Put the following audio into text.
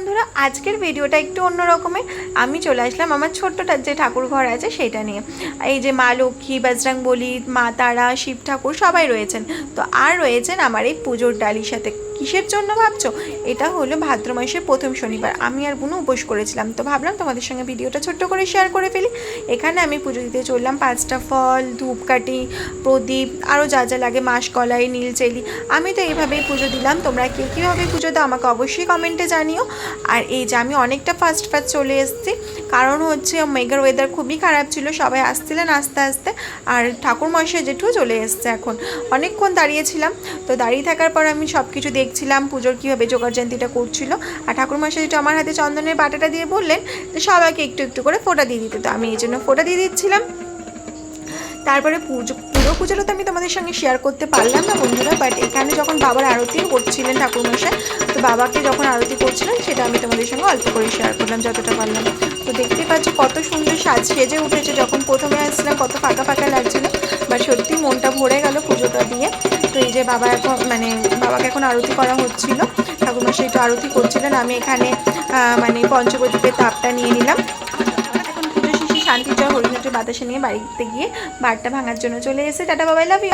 বন্ধুরা, আজকের ভিডিওটা একটু অন্য রকমের। আমি চলে আসলাম আমার ছোট্টটা যে ঠাকুর ঘর আছে সেটা নিয়ে। এই যে মা লক্ষ্মী বাজরাং বলি মা তারা, শিব ঠাকুর সবাই রয়েছেন। তো আর রয়েছেন আমার এই পুজোর ডালির সাথে কিসের জন্য ভাবছ? এটা হলো ভাদ্র মাসের প্রথম শনিবার। আমি আর বোনও উপোস করেছিলাম। তো ভাবলাম তোমাদের সঙ্গে ভিডিওটা ছোট্ট করে শেয়ার করে ফেলি। এখানে আমি পুজো দিতে চললাম পাঁচটা ফল, ধূপকাঠি, প্রদীপ আরও যা যা লাগে মাসকলাই নীলচেলি। আমি তো এইভাবেই পুজো দিলাম। তোমরা কে কীভাবে পুজো দাও আমাকে অবশ্যই কমেন্টে জানিও। আর এই যে আমি অনেকটা ফাস্ট ফাস্ট চলে এসেছি। কারণ হচ্ছে মেঘের ওয়েদার খুবই খারাপ ছিল, সবাই আসছিলেন আস্তে আস্তে। আর ঠাকুর মশাই জেঠুও চলে এসছে এখন। অনেকক্ষণ দাঁড়িয়েছিলাম, তো দাঁড়িয়ে থাকার পর আমি সব কিছু দেখছিলাম, পুজোর কীভাবে জোগাড় জয়ন্তীটা করছিল। আর ঠাকুর মশাই যেটা আমার হাতে চন্দনের বাটাটা দিয়ে বললেন যে সবাইকে একটু একটু করে ফোঁটা দিয়ে দিতে। তো আমি এই জন্য ফোঁটা দিয়ে দিচ্ছিলাম। তারপরে পুজো, পুরো পুজোটা তো আমি তোমাদের সঙ্গে শেয়ার করতে পারলাম না বন্ধুরা বাট এখানে যখন বাবার আরতিও করছিলেন ঠাকুরমশাই বাবাকে যখন আরতি করছিলেন সেটা আমি তোমাদের সঙ্গে অল্প করে শেয়ার করলাম, যতটা পারলাম। তো দেখতে পাচ্ছ কত সুন্দর সাজ সেজে উঠেছে, যখন প্রথমে আসছিলাম, কত ফাঁকা ফাঁকা লাগছিল বা সত্যি মনটা ভরে গেল পুজোটা দিয়ে। তো এই যে বাবা এখন মানে বাবাকে এখন আরতি করা হচ্ছিল, ঠাকুরমশাই তো আরতি করছিলেন, আমি এখানে মানে পঞ্চবদ্বীপের তাপটা নিয়ে নিলাম। এখন পুজো শেষে শান্তি জয় হরিণাটের বাতাসে নিয়ে বাড়িতে গিয়ে বারটা ভাঙার জন্য চলে এসে, টাটা বাবাই লাভ ইউ